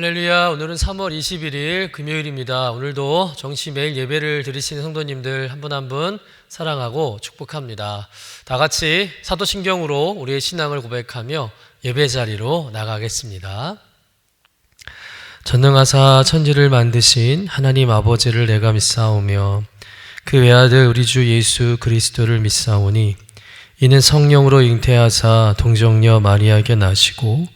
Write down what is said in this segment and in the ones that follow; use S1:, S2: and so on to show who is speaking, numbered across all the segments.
S1: 할렐루야. 오늘은 3월 21일 금요일입니다. 오늘도 정시 매일 예배를 드리시는 성도님들 한 분 한 분 사랑하고 축복합니다. 다 같이 사도신경으로 우리의 신앙을 고백하며 예배 자리로 나가겠습니다. 전능하사 천지를 만드신 하나님 아버지를 내가 믿사오며 그 외아들 우리 주 예수 그리스도를 믿사오니 이는 성령으로 잉태하사 동정녀 마리아에게 나시고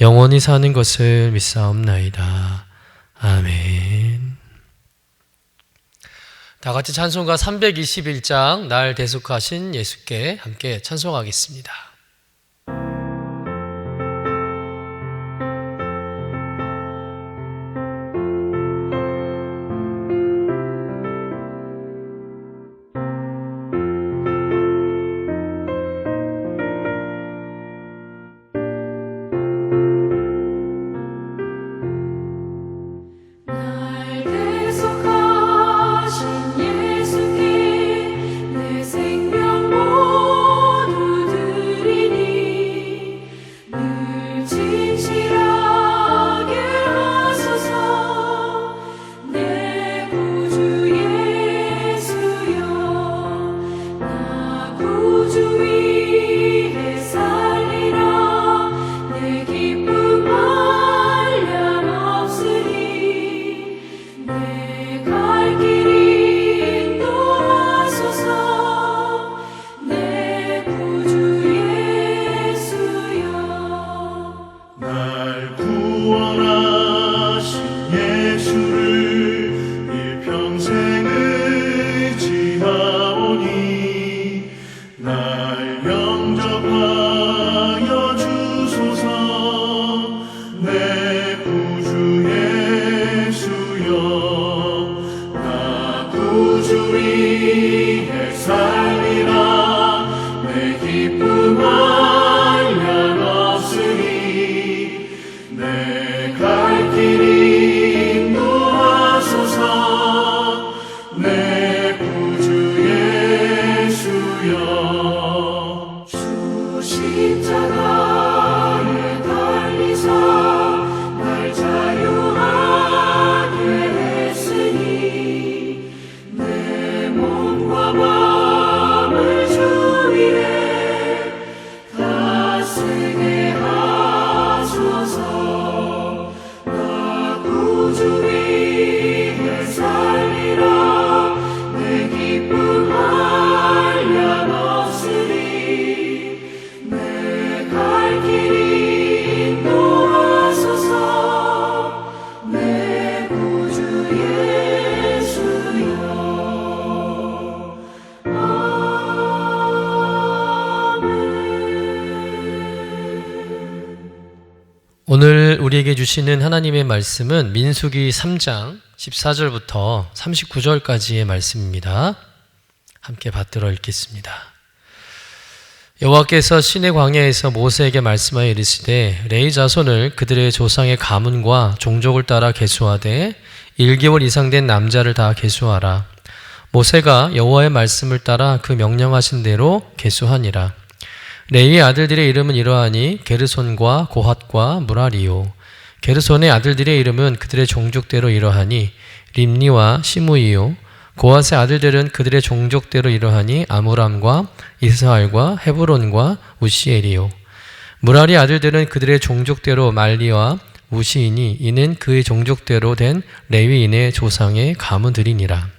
S1: 영원히 사는 것을 믿사옵나이다. 아멘. 다 같이 찬송가 321장 날 대속하신 예수께 함께 찬송하겠습니다.
S2: 내
S1: 우리에게 주시는 하나님의 말씀은 민수기 3장 14절부터 39절까지의 말씀입니다. 함께 받들어 읽겠습니다. 여호와께서 신의 광야에서 모세에게 말씀하여 이르시되 레이 자손을 그들의 조상의 가문과 종족을 따라 계수하되 1개월 이상 된 남자를 다 계수하라. 모세가 여호와의 말씀을 따라 그 명령하신 대로 계수하니라. 레이의 아들들의 이름은 이러하니 게르손과 고핫과 무라리요. 게르손의 아들들의 이름은 그들의 종족대로 이러하니 림니와 시무이요. 고핫의 아들들은 그들의 종족대로 이러하니 아무람과 이스라엘과 헤브론과 우시엘이요. 무라리 아들들은 그들의 종족대로 말리와 우시이니 이는 그의 종족대로 된 레위인의 조상의 가문들이니라.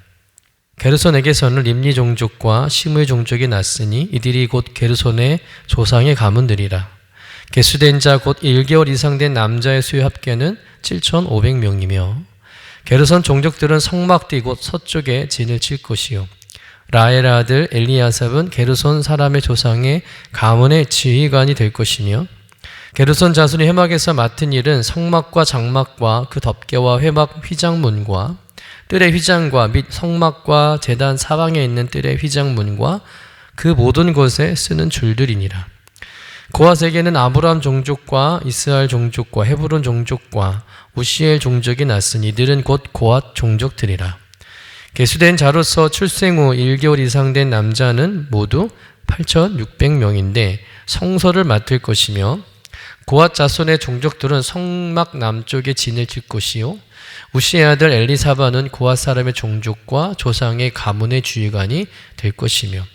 S1: 게르손에게서는 림니 종족과 시므의 종족이 났으니 이들이 곧 게르손의 조상의 가문들이라. 개수된 자 곧 1개월 이상 된 남자의 수의 합계는 7,500명이며 게르손 종족들은 성막뒤 곧 서쪽에 진을 칠 것이요. 라엘 아들 엘리야삽은 게르손 사람의 조상의 가문의 지휘관이 될 것이며 게르손 자손이 회막에서 맡은 일은 성막과 장막과 그 덮개와 회막 휘장문과 뜰의 휘장과 및 성막과 제단 사방에 있는 뜰의 휘장문과 그 모든 곳에 쓰는 줄들이니라. 고아세계는 아브라함 종족과 이스라엘 종족과 헤브론 종족과 우시엘 종족이 났으니 이들은 곧 고앗 종족들이라. 개수된 자로서 출생 후 1개월 이상 된 남자는 모두 8,600명인데 성소를 맡을 것이며 고앗 자손의 종족들은 성막 남쪽에 진을 칠 것이요 우시의 아들 엘리사바는 고앗 사람의 종족과 조상의 가문의 주의관이 될 것이며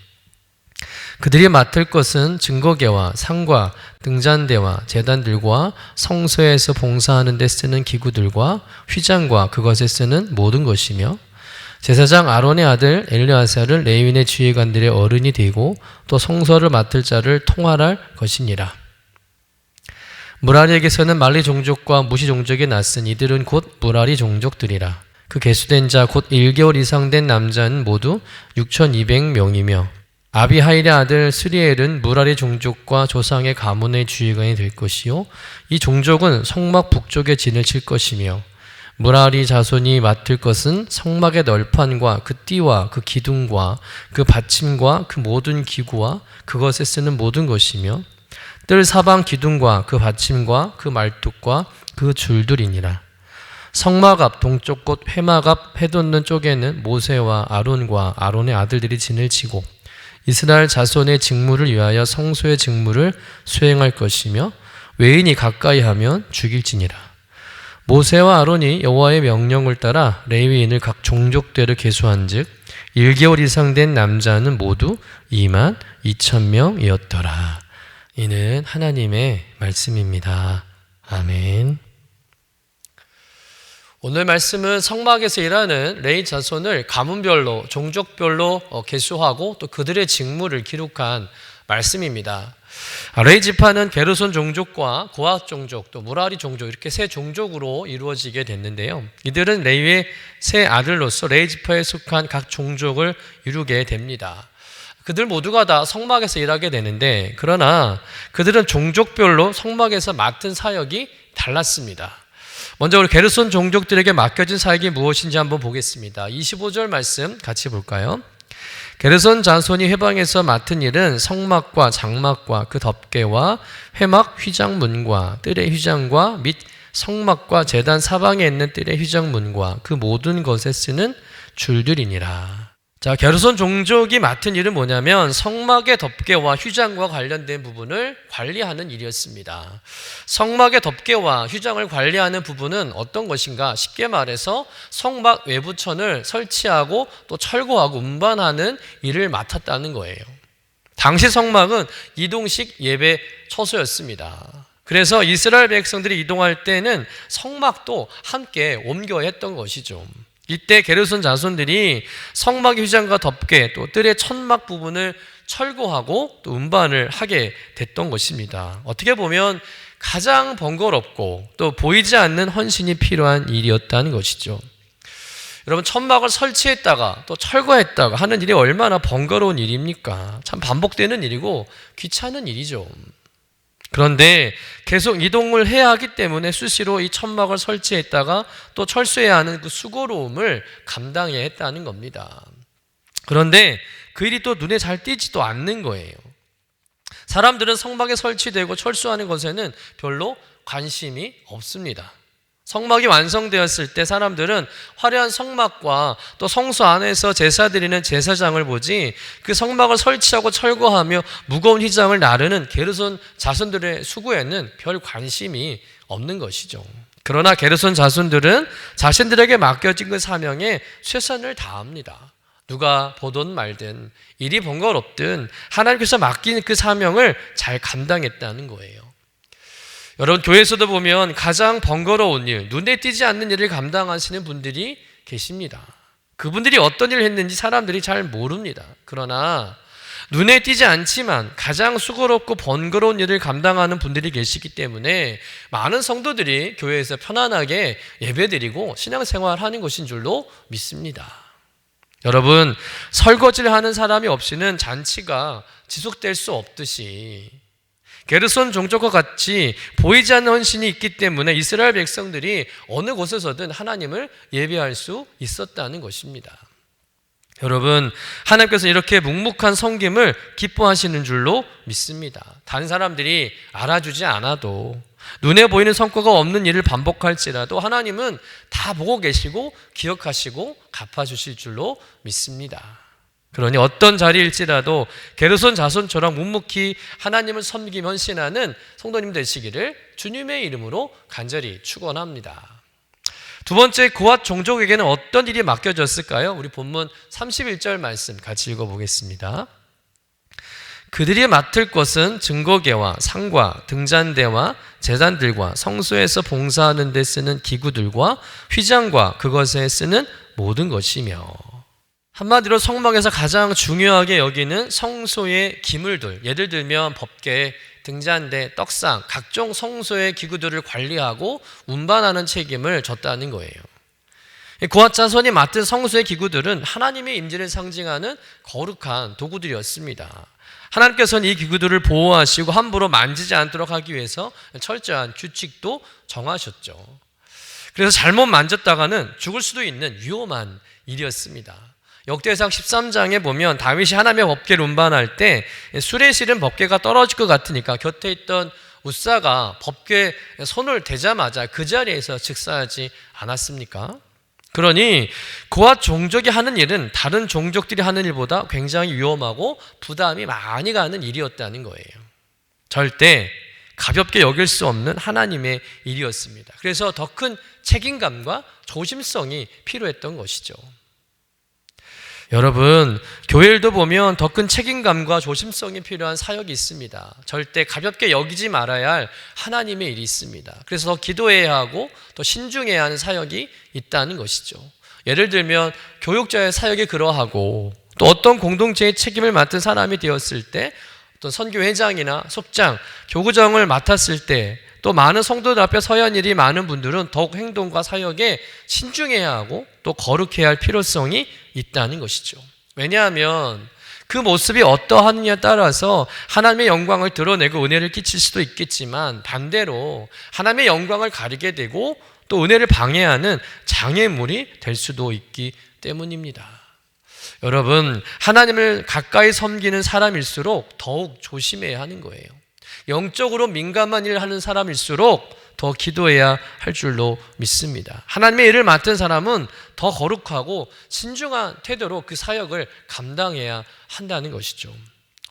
S1: 그들이 맡을 것은 증거계와 상과 등잔대와 제단들과 성소에서 봉사하는 데 쓰는 기구들과 휘장과 그것에 쓰는 모든 것이며 제사장 아론의 아들 엘리아사를 레위인의 주의관들의 어른이 되고 또 성소를 맡을 자를 통할할 것이니라. 무라리에게서는 말리 종족과 무시 종족이 났으니 이들은 곧 무라리 종족들이라. 그 개수된 자 곧 1개월 이상 된 남자는 모두 6,200명이며 아비하일의 아들 스리엘은 무라리 종족과 조상의 가문의 주의관이 될 것이요 이 종족은 성막 북쪽에 진을 칠 것이며 무라리 자손이 맡을 것은 성막의 널판과 그 띠와 그 기둥과 그 받침과 그 모든 기구와 그것에 쓰는 모든 것이며 뜰 사방 기둥과 그 받침과 그 말뚝과 그 줄들이니라. 성막 앞 동쪽 곳 회막 앞 해돋는 쪽에는 모세와 아론과 아론의 아들들이 진을 치고 이스라엘 자손의 직무를 위하여 성소의 직무를 수행할 것이며 외인이 가까이 하면 죽일지니라. 모세와 아론이 여호와의 명령을 따라 레위인을 각 종족대로 계수한즉 1개월 이상 된 남자는 모두 2만 2천 명이었더라. 이는 하나님의 말씀입니다. 아멘. 오늘 말씀은 성막에서 일하는 레이 자손을 가문별로 종족별로 어, 계수하고 또 그들의 직무를 기록한 말씀입니다. 아, 레이 지파는 게르손 종족과 고앗 종족 또 무라리 종족 이렇게 세 종족으로 이루어지게 됐는데요. 이들은 레위의 세 아들로서 레이 지파에 속한 각 종족을 이루게 됩니다. 그들 모두가 다 성막에서 일하게 되는데 그러나 그들은 종족별로 성막에서 맡은 사역이 달랐습니다. 먼저 우리 게르손 종족들에게 맡겨진 사역이 무엇인지 한번 보겠습니다. 25절 말씀 같이 볼까요? 게르손 자손이 회방에서 맡은 일은 성막과 장막과 그 덮개와 회막 휘장문과 뜰의 휘장과 및 성막과 재단 사방에 있는 뜰의 휘장문과 그 모든 것에 쓰는 줄들이니라. 자, 게르손 종족이 맡은 일은 뭐냐면 성막의 덮개와 휴장과 관련된 부분을 관리하는 일이었습니다. 성막의 덮개와 휴장을 관리하는 부분은 어떤 것인가? 쉽게 말해서 성막 외부천을 설치하고 또 철거하고 운반하는 일을 맡았다는 거예요. 당시 성막은 이동식 예배 처소였습니다. 그래서 이스라엘 백성들이 이동할 때는 성막도 함께 옮겨 했던 것이죠. 이때 게르손 자손들이 성막 휘장과 덮개 또 뜰의 천막 부분을 철거하고 또 운반을 하게 됐던 것입니다. 어떻게 보면 가장 번거롭고 또 보이지 않는 헌신이 필요한 일이었다는 것이죠. 여러분 천막을 설치했다가 또 철거했다가 하는 일이 얼마나 번거로운 일입니까? 참 반복되는 일이고 귀찮은 일이죠. 그런데 계속 이동을 해야 하기 때문에 수시로 이 천막을 설치했다가 또 철수해야 하는 그 수고로움을 감당해야 했다는 겁니다. 그런데 그 일이 또 눈에 잘 띄지도 않는 거예요. 사람들은 성막에 설치되고 철수하는 것에는 별로 관심이 없습니다. 성막이 완성되었을 때 사람들은 화려한 성막과 또 성소 안에서 제사 드리는 제사장을 보지 그 성막을 설치하고 철거하며 무거운 휘장을 나르는 게르손 자손들의 수고에는 별 관심이 없는 것이죠. 그러나 게르손 자손들은 자신들에게 맡겨진 그 사명에 최선을 다합니다. 누가 보든 말든 일이 번거롭든 하나님께서 맡긴 그 사명을 잘 감당했다는 거예요. 여러분 교회에서도 보면 가장 번거로운 일, 눈에 띄지 않는 일을 감당하시는 분들이 계십니다. 그분들이 어떤 일을 했는지 사람들이 잘 모릅니다. 그러나 눈에 띄지 않지만 가장 수고롭고 번거로운 일을 감당하는 분들이 계시기 때문에 많은 성도들이 교회에서 편안하게 예배드리고 신앙생활하는 것인 줄로 믿습니다. 여러분 설거지를 하는 사람이 없이는 잔치가 지속될 수 없듯이 게르손 종족과 같이 보이지 않는 헌신이 있기 때문에 이스라엘 백성들이 어느 곳에서든 하나님을 예배할 수 있었다는 것입니다. 여러분, 하나님께서 이렇게 묵묵한 섬김을 기뻐하시는 줄로 믿습니다. 다른 사람들이 알아주지 않아도 눈에 보이는 성과가 없는 일을 반복할지라도 하나님은 다 보고 계시고 기억하시고 갚아주실 줄로 믿습니다. 그러니 어떤 자리일지라도 게르손 자손처럼 묵묵히 하나님을 섬기며 헌신하는 성도님 되시기를 주님의 이름으로 간절히 축원합니다. 두 번째 고앗 종족에게는 어떤 일이 맡겨졌을까요? 우리 본문 31절 말씀 같이 읽어 보겠습니다. 그들이 맡을 것은 증거계와 상과 등잔대와 재단들과 성소에서 봉사하는 데 쓰는 기구들과 휘장과 그것에 쓰는 모든 것이며 한마디로 성막에서 가장 중요하게 여기는 성소의 기물들 예를 들면 법계, 등잔대, 떡상 각종 성소의 기구들을 관리하고 운반하는 책임을 졌다는 거예요. 고앗 자손이 맡은 성소의 기구들은 하나님의 임재를 상징하는 거룩한 도구들이었습니다. 하나님께서는 이 기구들을 보호하시고 함부로 만지지 않도록 하기 위해서 철저한 규칙도 정하셨죠. 그래서 잘못 만졌다가는 죽을 수도 있는 위험한 일이었습니다. 역대상 13장에 보면 다윗이 하나님의 법궤를 운반할 때 술에 실은 법궤가 떨어질 것 같으니까 곁에 있던 우사가 법궤 손을 대자마자 그 자리에서 즉사하지 않았습니까? 그러니 고아 종족이 하는 일은 다른 종족들이 하는 일보다 굉장히 위험하고 부담이 많이 가는 일이었다는 거예요. 절대 가볍게 여길 수 없는 하나님의 일이었습니다. 그래서 더 큰 책임감과 조심성이 필요했던 것이죠. 여러분, 교회일도 보면 더 큰 책임감과 조심성이 필요한 사역이 있습니다. 절대 가볍게 여기지 말아야 할 하나님의 일이 있습니다. 그래서 더 기도해야 하고 더 신중해야 하는 사역이 있다는 것이죠. 예를 들면 교육자의 사역이 그러하고 또 어떤 공동체의 책임을 맡은 사람이 되었을 때 어떤 선교회장이나 속장, 교구장을 맡았을 때 또 많은 성도들 앞에 서야 할 일이 많은 분들은 더욱 행동과 사역에 신중해야 하고 또 거룩해야 할 필요성이 있다는 것이죠. 왜냐하면 그 모습이 어떠하느냐에 따라서 하나님의 영광을 드러내고 은혜를 끼칠 수도 있겠지만 반대로 하나님의 영광을 가리게 되고 또 은혜를 방해하는 장애물이 될 수도 있기 때문입니다. 여러분, 하나님을 가까이 섬기는 사람일수록 더욱 조심해야 하는 거예요. 영적으로 민감한 일을 하는 사람일수록 더 기도해야 할 줄로 믿습니다. 하나님의 일을 맡은 사람은 더 거룩하고 신중한 태도로 그 사역을 감당해야 한다는 것이죠.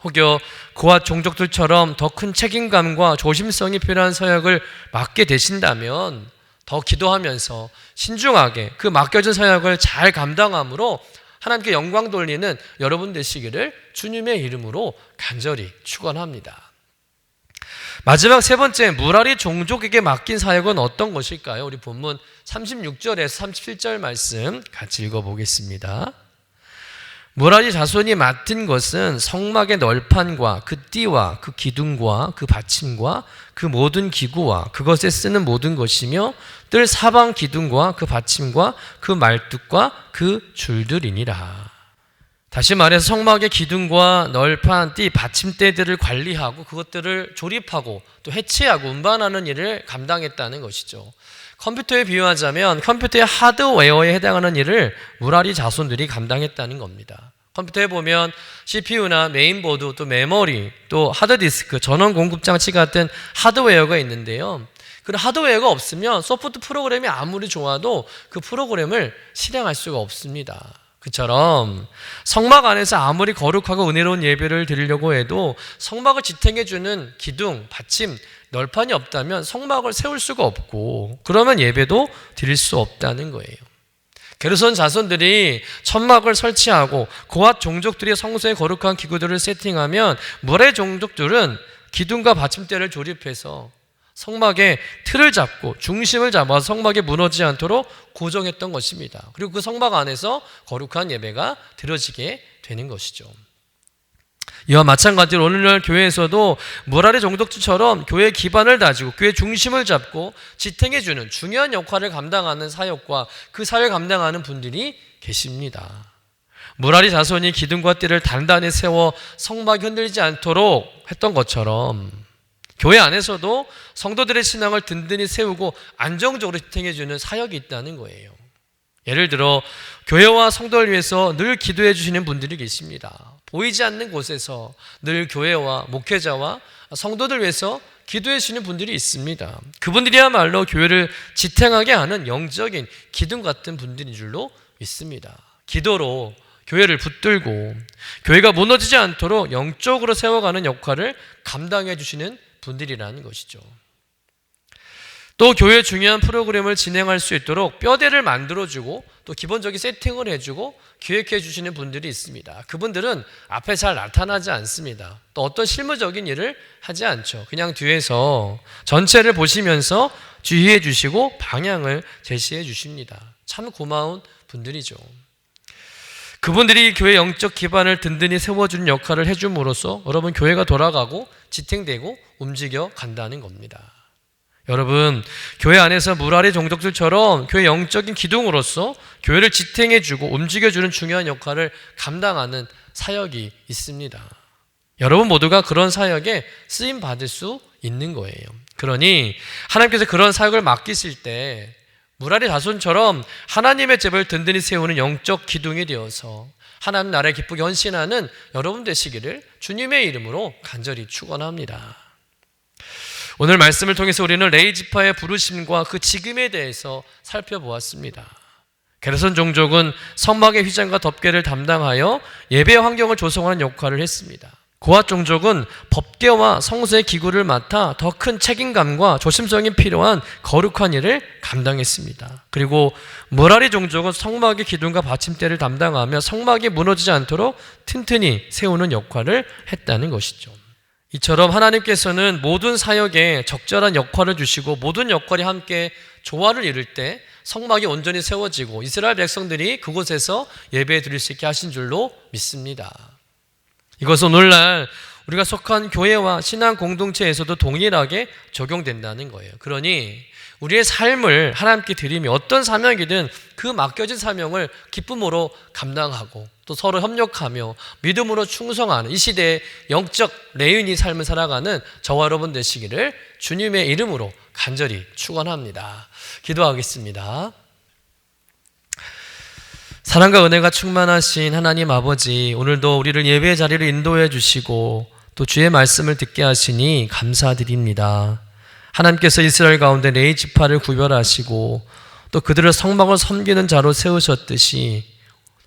S1: 혹여 고아 종족들처럼 더 큰 책임감과 조심성이 필요한 사역을 맡게 되신다면 더 기도하면서 신중하게 그 맡겨진 사역을 잘 감당함으로 하나님께 영광 돌리는 여러분 되시기를 주님의 이름으로 간절히 축원합니다. 마지막 세 번째 무라리 종족에게 맡긴 사역은 어떤 것일까요? 우리 본문 36절에서 37절 말씀 같이 읽어보겠습니다. 무라리 자손이 맡은 것은 성막의 널판과 그 띠와 그 기둥과 그 받침과 그 모든 기구와 그것에 쓰는 모든 것이며 뜰 사방 기둥과 그 받침과 그 말뚝과 그 줄들이니라. 다시 말해서 성막의 기둥과 널판, 띠, 받침대들을 관리하고 그것들을 조립하고 또 해체하고 운반하는 일을 감당했다는 것이죠. 컴퓨터에 비유하자면 컴퓨터의 하드웨어에 해당하는 일을 무라리 자손들이 감당했다는 겁니다. 컴퓨터에 보면 CPU나 메인보드 또 메모리 또 하드디스크 전원 공급 장치 같은 하드웨어가 있는데요. 그 하드웨어가 없으면 소프트 프로그램이 아무리 좋아도 그 프로그램을 실행할 수가 없습니다. 그처럼 성막 안에서 아무리 거룩하고 은혜로운 예배를 드리려고 해도 성막을 지탱해 주는 기둥, 받침, 널판이 없다면 성막을 세울 수가 없고 그러면 예배도 드릴 수 없다는 거예요. 게르손 자손들이 천막을 설치하고 고앗 종족들이 성소에 거룩한 기구들을 세팅하면 물의 종족들은 기둥과 받침대를 조립해서 성막의 틀을 잡고 중심을 잡아서 성막이 무너지지 않도록 고정했던 것입니다. 그리고 그 성막 안에서 거룩한 예배가 드려지게 되는 것이죠. 이와 마찬가지로 오늘날 교회에서도 모랄의 종독주처럼 교회 기반을 다지고 교회 중심을 잡고 지탱해주는 중요한 역할을 감당하는 사역과 그 사역을 감당하는 분들이 계십니다. 무라리 자손이 기둥과 띠를 단단히 세워 성막이 흔들리지 않도록 했던 것처럼 교회 안에서도 성도들의 신앙을 든든히 세우고 안정적으로 지탱해주는 사역이 있다는 거예요. 예를 들어 교회와 성도를 위해서 늘 기도해 주시는 분들이 계십니다. 보이지 않는 곳에서 늘 교회와 목회자와 성도들 위해서 기도해 주시는 분들이 있습니다. 그분들이야말로 교회를 지탱하게 하는 영적인 기둥 같은 분들인 줄로 믿습니다. 기도로 교회를 붙들고 교회가 무너지지 않도록 영적으로 세워가는 역할을 감당해 주시는 분들이라는 것이죠. 또 교회 중요한 프로그램을 진행할 수 있도록 뼈대를 만들어주고 또 기본적인 세팅을 해주고 기획해 주시는 분들이 있습니다. 그분들은 앞에 잘 나타나지 않습니다. 또 어떤 실무적인 일을 하지 않죠. 그냥 뒤에서 전체를 보시면서 주의해 주시고 방향을 제시해 주십니다. 참 고마운 분들이죠. 그분들이 교회 영적 기반을 든든히 세워주는 역할을 해줌으로써 여러분 교회가 돌아가고 지탱되고 움직여 간다는 겁니다. 여러분 교회 안에서 무라리 종족들처럼 교회 영적인 기둥으로서 교회를 지탱해주고 움직여주는 중요한 역할을 감당하는 사역이 있습니다. 여러분 모두가 그런 사역에 쓰임 받을 수 있는 거예요. 그러니 하나님께서 그런 사역을 맡기실 때 무라리 자손처럼 하나님의 집을 든든히 세우는 영적 기둥이 되어서 하나님 나라에 기쁘게 헌신하는 여러분 되시기를 주님의 이름으로 간절히 축원합니다. 오늘 말씀을 통해서 우리는 레이 지파의 부르심과 그 지금에 대해서 살펴보았습니다. 게르선 종족은 성막의 휘장과 덮개를 담당하여 예배 환경을 조성하는 역할을 했습니다. 고아 종족은 법계와 성소의 기구를 맡아 더 큰 책임감과 조심성이 필요한 거룩한 일을 감당했습니다. 그리고 무라리 종족은 성막의 기둥과 받침대를 담당하며 성막이 무너지지 않도록 튼튼히 세우는 역할을 했다는 것이죠. 이처럼 하나님께서는 모든 사역에 적절한 역할을 주시고 모든 역할이 함께 조화를 이룰 때 성막이 온전히 세워지고 이스라엘 백성들이 그곳에서 예배 드릴 수 있게 하신 줄로 믿습니다. 이것은 오늘날 우리가 속한 교회와 신앙 공동체에서도 동일하게 적용된다는 거예요. 그러니 우리의 삶을 하나님께 드리며 어떤 사명이든 그 맡겨진 사명을 기쁨으로 감당하고 또 서로 협력하며 믿음으로 충성하는 이 시대의 영적 레인이 삶을 살아가는 저와 여러분 되시기를 주님의 이름으로 간절히 축원합니다. 기도하겠습니다. 사랑과 은혜가 충만하신 하나님 아버지, 오늘도 우리를 예배의 자리로 인도해 주시고 또 주의 말씀을 듣게 하시니 감사드립니다. 하나님께서 이스라엘 가운데 레이 지파를 구별하시고 또 그들을 성막을 섬기는 자로 세우셨듯이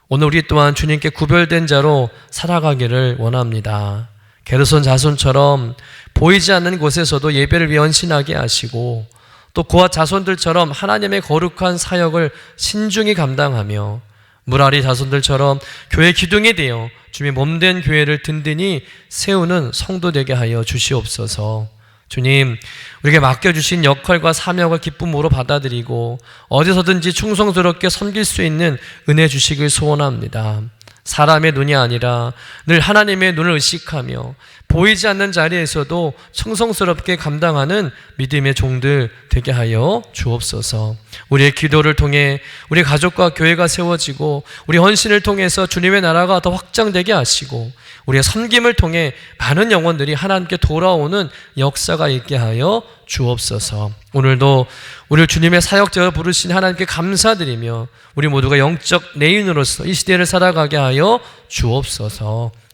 S1: 오늘 우리 또한 주님께 구별된 자로 살아가기를 원합니다. 게르손 자손처럼 보이지 않는 곳에서도 예배를 위해 헌신하게 하시고 또 그와 자손들처럼 하나님의 거룩한 사역을 신중히 감당하며 무라리 자손들처럼 교회 기둥이 되어 주님의 몸된 교회를 든든히 세우는 성도 되게 하여 주시옵소서. 주님, 우리에게 맡겨주신 역할과 사명을 기쁨으로 받아들이고 어디서든지 충성스럽게 섬길 수 있는 은혜 주시길 소원합니다. 사람의 눈이 아니라 늘 하나님의 눈을 의식하며 보이지 않는 자리에서도 충성스럽게 감당하는 믿음의 종들 되게 하여 주옵소서. 우리의 기도를 통해 우리 가족과 교회가 세워지고 우리 헌신을 통해서 주님의 나라가 더 확장되게 하시고 우리의 섬김을 통해 많은 영혼들이 하나님께 돌아오는 역사가 있게 하여 주옵소서. 오늘도 우리를 주님의 사역자로 부르신 하나님께 감사드리며 우리 모두가 영적 레인으로서 이 시대를 살아가게 하여 주옵소서.